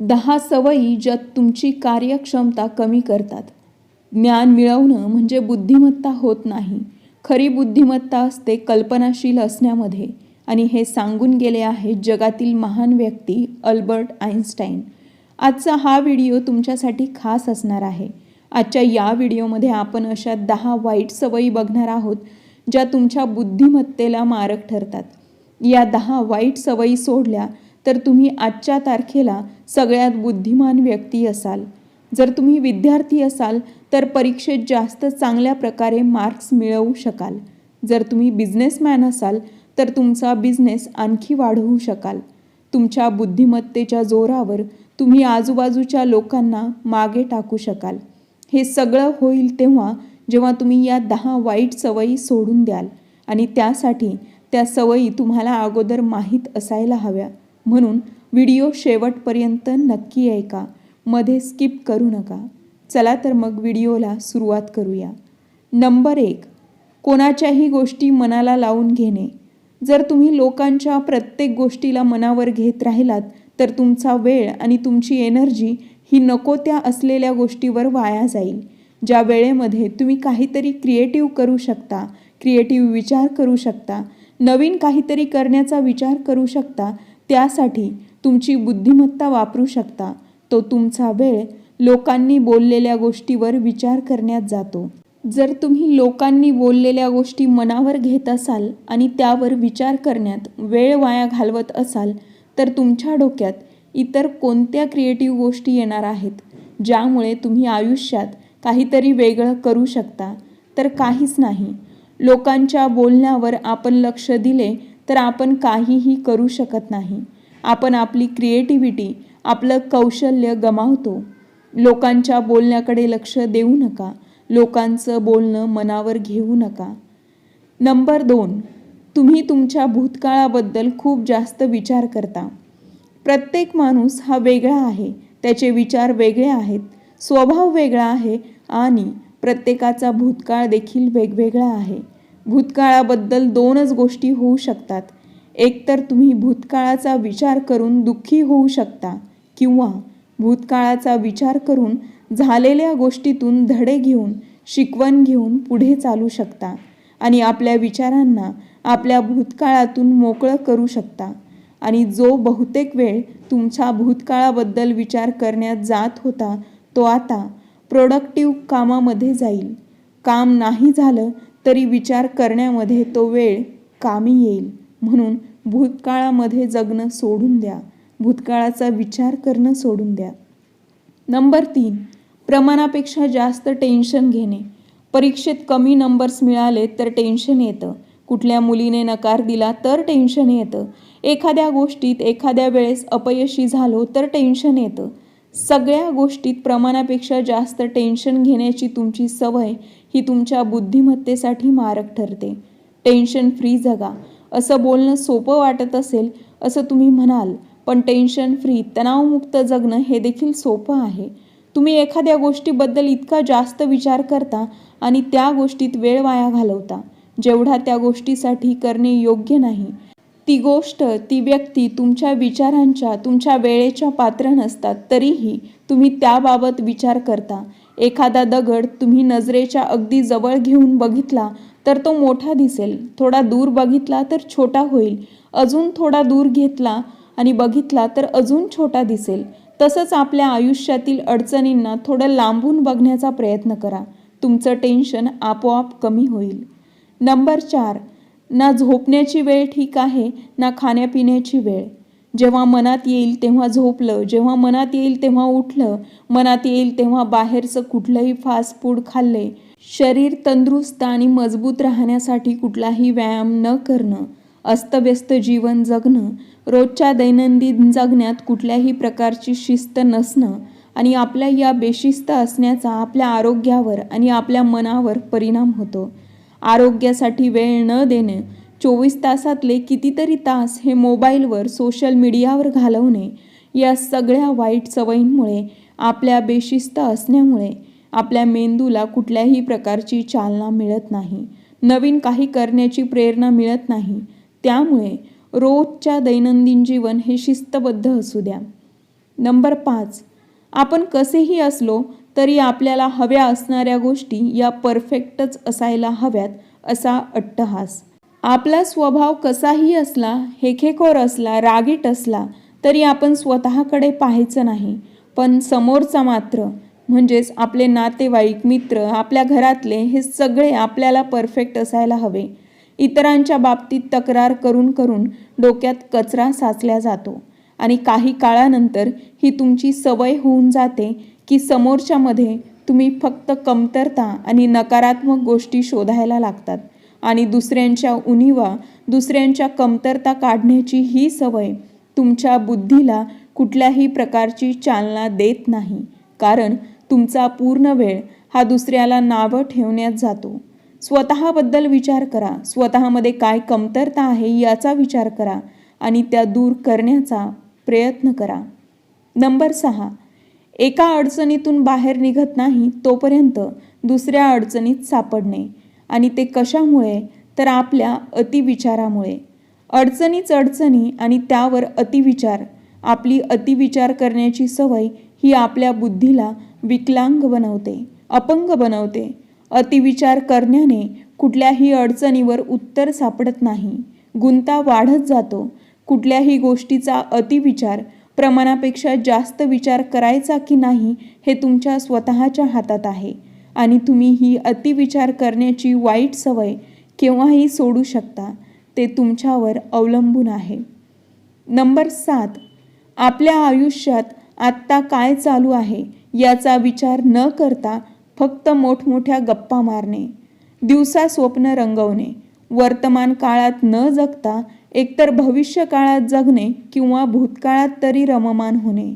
दहा सवयी ज्या तुमची कार्यक्षमता कमी करतात. ज्ञान मिळवणं म्हणजे बुद्धिमत्ता होत नाही. खरी बुद्धिमत्ता असते कल्पनाशील असण्यामध्ये. आणि हे सांगून गेले आहे जगातील महान व्यक्ती अल्बर्ट आईन्स्टाईन आजचा हा व्हिडिओ तुमच्यासाठी खास असणार आहे. आजच्या या व्हिडिओमध्ये आपण अशा दहा वाईट सवयी बघणार आहोत ज्या तुमच्या बुद्धिमत्तेला मारक ठरतात. या दहा वाईट सवयी सोडल्या तर तुम्ही आजच्या तारखेला सगळ्यात बुद्धिमान व्यक्ती असाल. जर तुम्ही विद्यार्थी असाल तर परीक्षेत जास्त चांगल्या प्रकारे मार्क्स मिळवू शकाल. जर तुम्ही बिझनेसमॅन असाल तर तुमचा बिझनेस आणखी वाढवू शकाल. तुमच्या बुद्धिमत्तेच्या जोरावर तुम्ही आजूबाजूच्या लोकांना मागे टाकू शकाल. हे सगळं होईल तेव्हा जेव्हा तुम्ही या दहा वाईट सवयी सोडून द्याल आणि त्यासाठी त्या सवयी तुम्हाला अगोदर माहीत असायला हव्या. म्हणून व्हिडिओ शेवटपर्यंत नक्की ऐका. मध्ये स्किप करू नका. चला तर मग व्हिडिओला सुरुवात करूया. नंबर एक. कोणाच्याही गोष्टी मनाला लावून घेणे. जर तुम्ही लोकांच्या प्रत्येक गोष्टीला मनावर घेत राहिलात तर तुमचा वेळ आणि तुमची एनर्जी ही नको त्या असलेल्या गोष्टीवर वाया जाईल. ज्या वेळेमध्ये तुम्ही काहीतरी क्रिएटिव्ह करू शकता क्रिएटिव्ह विचार करू शकता नवीन काहीतरी करण्याचा विचार करू शकता त्यासाठी तुमची बुद्धिमत्ता वापरू शकता. तो तुमचा वेळ लोकांनी बोललेल्या गोष्टीवर विचार करण्यात जातो. जर तुम्ही लोकांनी बोललेल्या गोष्टी मनावर घेत असाल आणि त्यावर विचार करण्यात वेळ वाया घालवत असाल तर तुमच्या डोक्यात इतर कोणत्या क्रिएटिव्ह गोष्टी येणार आहेत ज्यामुळे तुम्ही आयुष्यात काहीतरी वेगळं करू शकता? तर काहीच नाही. लोकांच्या बोलण्यावर आपण लक्ष दिले तर आपण काहीही करू शकत नाही. आपण आपली क्रिएटिव्हिटी आपलं कौशल्य गमावतो. लोकांच्या बोलण्याकडे लक्ष देऊ नका. लोकांचं बोलणं मनावर घेऊ नका. नंबर दोन तुम्ही तुमच्या भूतकाळाबद्दल खूप जास्त विचार करता. प्रत्येक माणूस हा वेगळा आहे. त्याचे विचार वेगळे आहेत. स्वभाव वेगळा आहे आणि प्रत्येकाचा भूतकाळ देखील वेगवेगळा आहे. भूतकाळाबद्दल दोनच गोष्टी होऊ शकतात. एकतर तुम्ही भूतकाळाचा विचार करून दुःखी होऊ शकता किंवा भूतकाळाचा विचार करून झालेल्या गोष्टीतून धडे घेऊन शिकवण घेऊन पुढे चालू शकता आणि आपल्या विचारांना आपल्या भूतकाळातून मोकळं करू शकता. आणि जो बहुतेक वेळ तुमच्या भूतकाळाबद्दल विचार करण्यात जात होता तो आता प्रोडक्टिव्ह कामामध्ये जाईल. काम नाही झालं तरी विचार करण्यामध्ये तो वेळ कामी येईल. म्हणून भूतकाळामध्ये जगणं सोडून द्या. भूतकाळाचा विचार करणं सोडून द्या. नंबर तीन. प्रमाणापेक्षा जास्त टेन्शन घेणे. परीक्षेत कमी नंबर्स मिळाले तर टेन्शन येतं. कुठल्या मुलीने नकार दिला तर टेन्शन येतं. एखाद्या गोष्टीत एखाद्या वेळेस अपयशी झालो तर टेन्शन येतं. सगळ्या गोष्टीत प्रमाणापेक्षा जास्त टेन्शन घेण्याची तुमची सवय ही तुमच्या बुद्धिमत्तेसाठी मारक ठरते. टेन्शन फ्री जगा. असं बोलणं सोपं वाटत असेल असं तुम्ही म्हणाल पण टेन्शन फ्री तणावमुक्त जगणं हे देखील सोपं आहे. तुम्ही एखाद्या गोष्टीबद्दल इतका जास्त विचार करता आणि त्या गोष्टीत वेळ वाया घालवता. जेवढा त्या गोष्टीसाठी करणे योग्य नाही. ती गोष्ट ती व्यक्ती तुमच्या विचारांच्या तुमच्या वेळेच्या पात्र नसतात तरीही तुम्ही त्याबाबत विचार करता. एखादा दगड तुम्ही नजरेच्या अगदी जवळ घेऊन बघितला तर तो मोठा दिसेल. थोडा दूर बघितला तर छोटा होईल. अजून थोडा दूर घेतला आणि बघितला तर अजून छोटा दिसेल. तसंच आपल्या आयुष्यातील अडचणींना थोडं लांबून बघण्याचा प्रयत्न करा. तुमचं टेन्शन आपोआप कमी होईल. नंबर चार ना झोपण्याची वेळ ठीक आहे ना खाण्यापिण्याची वेळ. जेव्हा मनात येईल तेव्हा झोपलं जेव्हा मनात येईल तेव्हा उठलं मनात येईल तेव्हा बाहेरचं कुठलंही फास्ट फूड खाल्ले. शरीर तंदुरुस्त आणि मजबूत राहण्यासाठी कुठलाही व्यायाम न करणं अस्तव्यस्त जीवन जगणं रोजच्या दैनंदिन जगण्यात कुठल्याही प्रकारची शिस्त नसणं आणि आपल्या या बेशिस्त असण्याचा आपल्या आरोग्यावर आणि आपल्या मनावर परिणाम होतो. आरोग्यासाठी वेळ न देणं चोवीस तासातले कितीतरी तास हे मोबाईलवर सोशल मीडियावर घालवणे या सगळ्या वाईट सवयींमुळे आपल्या बेशिस्त असण्यामुळे आपल्या मेंदूला कुठल्याही प्रकारची चालना मिळत नाही नवीन काही करण्याची प्रेरणा मिळत नाही त्यामुळे रोजच्या दैनंदिन जीवन हे शिस्तबद्ध असू द्या. नंबर पाच आपण कसेही असलो तरी आपल्याला हव्या असणाऱ्या गोष्टी या परफेक्टच असायला हव्यात असा अट्टहास. आपला स्वभाव कसाही असला हेखेखोर असला रागीट असला तरी आपण स्वतःकडे पाहायचं नाही. पण समोरचा मात्र म्हणजेच आपले नातेवाईक मित्र आपल्या घरातले हे सगळे आपल्याला परफेक्ट असायला हवे. इतरांच्या बाबतीत तक्रार करून करून डोक्यात कचरा साचल्या जातो. आणि काही काळानंतर ही तुमची सवय होऊन जाते की समोरच्यामध्ये तुम्ही फक्त कमतरता आणि नकारात्मक गोष्टी शोधायला लागतात. आणि दुसऱ्यांच्या उणीवा दुसऱ्यांच्या कमतरता काढण्याची ही सवय तुमच्या बुद्धीला कुठल्याही प्रकारची चालना देत नाही. कारण तुमचा पूर्ण वेळ हा दुसऱ्याला नावं ठेवण्यात जातो. स्वतःबद्दल विचार करा. स्वतःमध्ये काय कमतरता आहे याचा विचार करा आणि त्या दूर करण्याचा प्रयत्न करा. नंबर सहा. एका अडचणीतून बाहेर निघत नाही तोपर्यंत दुसऱ्या अडचणीत सापडणे. आणि ते कशामुळे? तर आपल्या अतिविचारामुळे. अडचणीच अडचणी आणि त्यावर अतिविचार. आपली अतिविचार करण्याची सवय ही आपल्या बुद्धीला विकलांग बनवते अपंग बनवते. अतिविचार करण्याने कुठल्याही अडचणीवर उत्तर सापडत नाही. गुंता वाढत जातो. कुठल्याही गोष्टीचा अतिविचार प्रमाणापेक्षा जास्त विचार करायचा की नाही हे तुमच्या स्वतःच्या हातात आहे. आणि तुम्ही ही अतिविचार करण्याची वाईट सवय केव्हाही सोडू शकता ते तुमच्यावर अवलंबून आहे. नंबर सात आपल्या आयुष्यात आत्ता काय चालू आहे याचा विचार न करता फक्त मोठमोठ्या गप्पा मारणे दिवसा स्वप्न रंगवणे वर्तमान काळात न जगता एकतर भविष्य काळात जगणे किंवा भूतकाळात तरी रममान होणे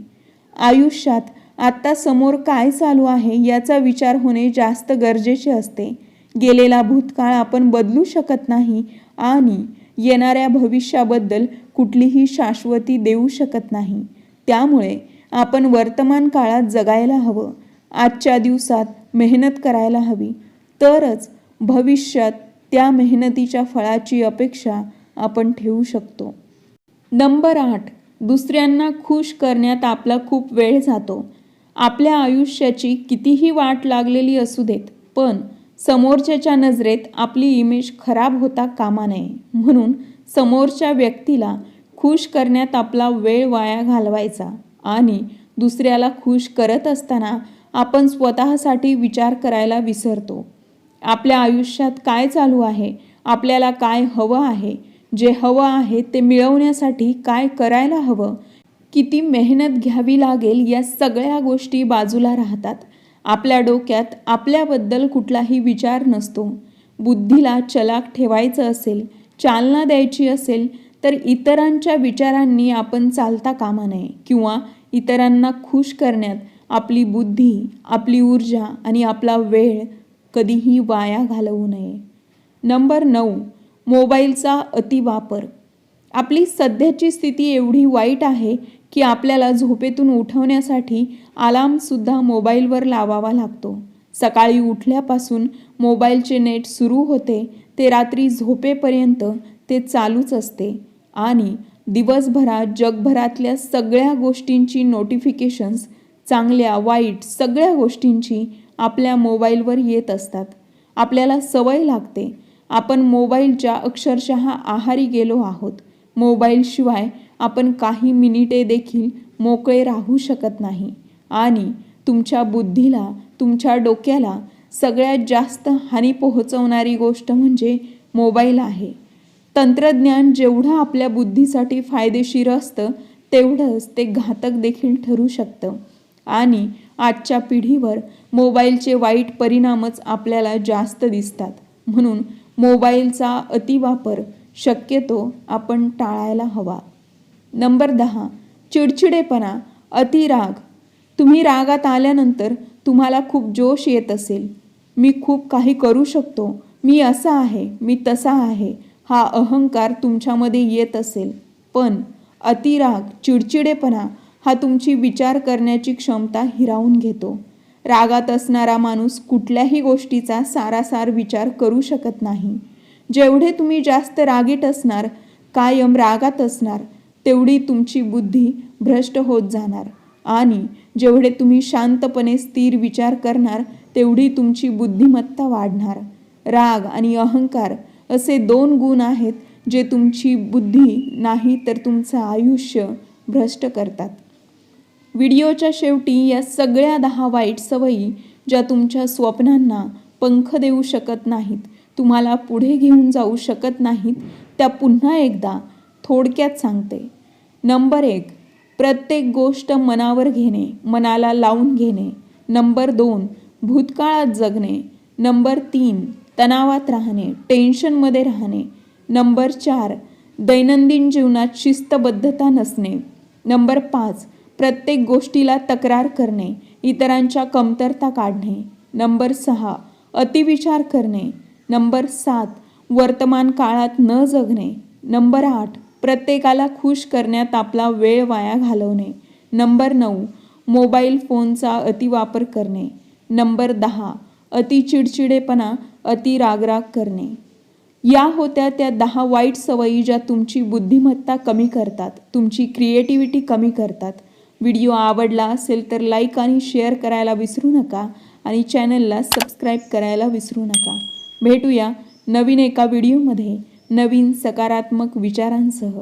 आयुष्यात आत्ता समोर काय चालू आहे याचा विचार होणे जास्त गरजेचे असते. गेलेला भूतकाळ आपण बदलू शकत नाही आणि येणाऱ्या भविष्याबद्दल कुठलीही शाश्वती देऊ शकत नाही. त्यामुळे आपण वर्तमान काळात जगायला हवं. आजच्या दिवसात मेहनत करायला हवी. तरच भविष्यात त्या मेहनतीच्या फळाची अपेक्षा आपण ठेवू शकतो. नंबर आठ. दुसऱ्यांना खुश करण्यात आपला खूप वेळ जातो. आपल्या आयुष्याची कितीही वाट लागलेली असू देत पण समोरच्याच्या नजरेत आपली इमेज खराब होता कामा नये. म्हणून समोरच्या व्यक्तीला खुश करण्यात आपला वेळ वाया घालवायचा आणि दुसऱ्याला खुश करत असताना आपण स्वतःसाठी विचार करायला विसरतो. आपल्या आयुष्यात काय चालू आहे? आपल्याला काय हवं आहे? जे हवं आहे ते मिळवण्यासाठी काय करायला हवं? किती मेहनत घ्यावी लागेल या सगळ्या गोष्टी बाजूला राहतात. आपल्या डोक्यात आपल्याबद्दल कुठलाही विचार नसतो. बुद्धीला चलाक ठेवायचं असेल चालना द्यायची असेल तर इतरांच्या विचारांनी आपण चालता कामा नये किंवा इतरांना खुश करण्यात आपली बुद्धी आपली ऊर्जा आणि आपला वेळ कधीही वाया घालवू नये. नंबर नऊ मोबाईलचा अतिवापर. आपली सध्याची स्थिती एवढी वाईट आहे की आपल्याला झोपेतून उठवण्यासाठी अलार्मसुद्धा मोबाईलवर लावावा लागतो. सकाळी उठल्यापासून मोबाईलचे नेट सुरू होते ते रात्री झोपेपर्यंत ते चालूच असते. आणि दिवसभरात जगभरातल्या सगळ्या गोष्टींची नोटिफिकेशन्स चांगल्या वाईट सगळ्या गोष्टींची आपल्या मोबाईलवर येत असतात. आपल्याला सवय लागते. आपण मोबाईलच्या अक्षरशः आहारी गेलो आहोत. मोबाईलशिवाय आपण काही मिनिटे देखील मोकळे राहू शकत नाही. आणि तुमच्या बुद्धीला तुमच्या डोक्याला सगळ्यात जास्त हानी पोहोचवणारी गोष्ट म्हणजे मोबाईल आहे. तंत्रज्ञान जेवढं आपल्या बुद्धीसाठी फायदेशीर असतं तेवढंच ते घातक देखील ठरू शकतं. आणि आजच्या पिढीवर मोबाईलचे वाईट परिणामच आपल्याला जास्त दिसतात. म्हणून मोबाईलचा अतिवापर शक्यतो आपण टाळायला हवा. नंबर दहा चिडचिडेपणा अतिराग. तुम्ही रागात आल्यानंतर तुम्हाला खूप जोश येत असेल. मी खूप काही करू शकतो. मी असा आहे मी तसा आहे. हा अहंकार तुमच्यामध्ये येत असेल. पण अतिराग चिडचिडेपणा हा तुमची विचार करण्याची क्षमता हिरावून घेतो. रागात असणारा माणूस कुठल्याही गोष्टीचा सारासार विचार करू शकत नाही. जेवढे तुम्ही जास्त रागीट असणार कायम रागात असणार तेवढी तुमची बुद्धी भ्रष्ट होत जाणार. आणि जेवढे तुम्ही शांतपणे स्थिर विचार करणार तेवढी तुमची बुद्धिमत्ता वाढणार. राग आणि अहंकार असे दोन गुण आहेत जे तुमची बुद्धी नाही तर तुमचं आयुष्य भ्रष्ट करतात. व्हिडिओच्या शेवटी या सगळ्या दहा वाईट सवयी ज्या तुमच्या स्वप्नांना पंख देऊ शकत नाहीत तुम्हाला पुढे घेऊन जाऊ शकत नाहीत त्या पुन्हा एकदा थोडक्यात सांगते. नंबर एक प्रत्येक गोष्ट मनावर घेणे मनाला लावून घेणे. नंबर दोन भूतकाळात जगणे. नंबर तीन तणावात राहणे टेन्शनमध्ये राहणे. नंबर चार दैनंदिन जीवनात शिस्तबद्धता नसणे. नंबर पाच प्रत्येक गोष्टीला तक्रार करणे इतरांच्या कमतरता काढणे. नंबर सहा अतिविचार करणे. नंबर सात वर्तमान काळात न जगणे. नंबर आठ प्रत्येकाला खुश करण्यात आपला वेळ वाया घालवणे. नंबर नऊ मोबाईल फोनचा अतिवापर करणे. नंबर दहा अति चिडचिडेपणा अति रागराग करणे. या होत्या त्या दहा वाईट सवयी ज्या तुमची बुद्धिमत्ता कमी करतात तुमची क्रिएटिव्हिटी कमी करतात. व्हिडिओ आवडला असेल तर लाईक आणि शेअर करायला विसरू नका आणि चॅनलला सबस्क्राईब करायला विसरू नका. भेटूया नवीन एका व्हिडिओमध्ये नवीन सकारात्मक विचारांसह.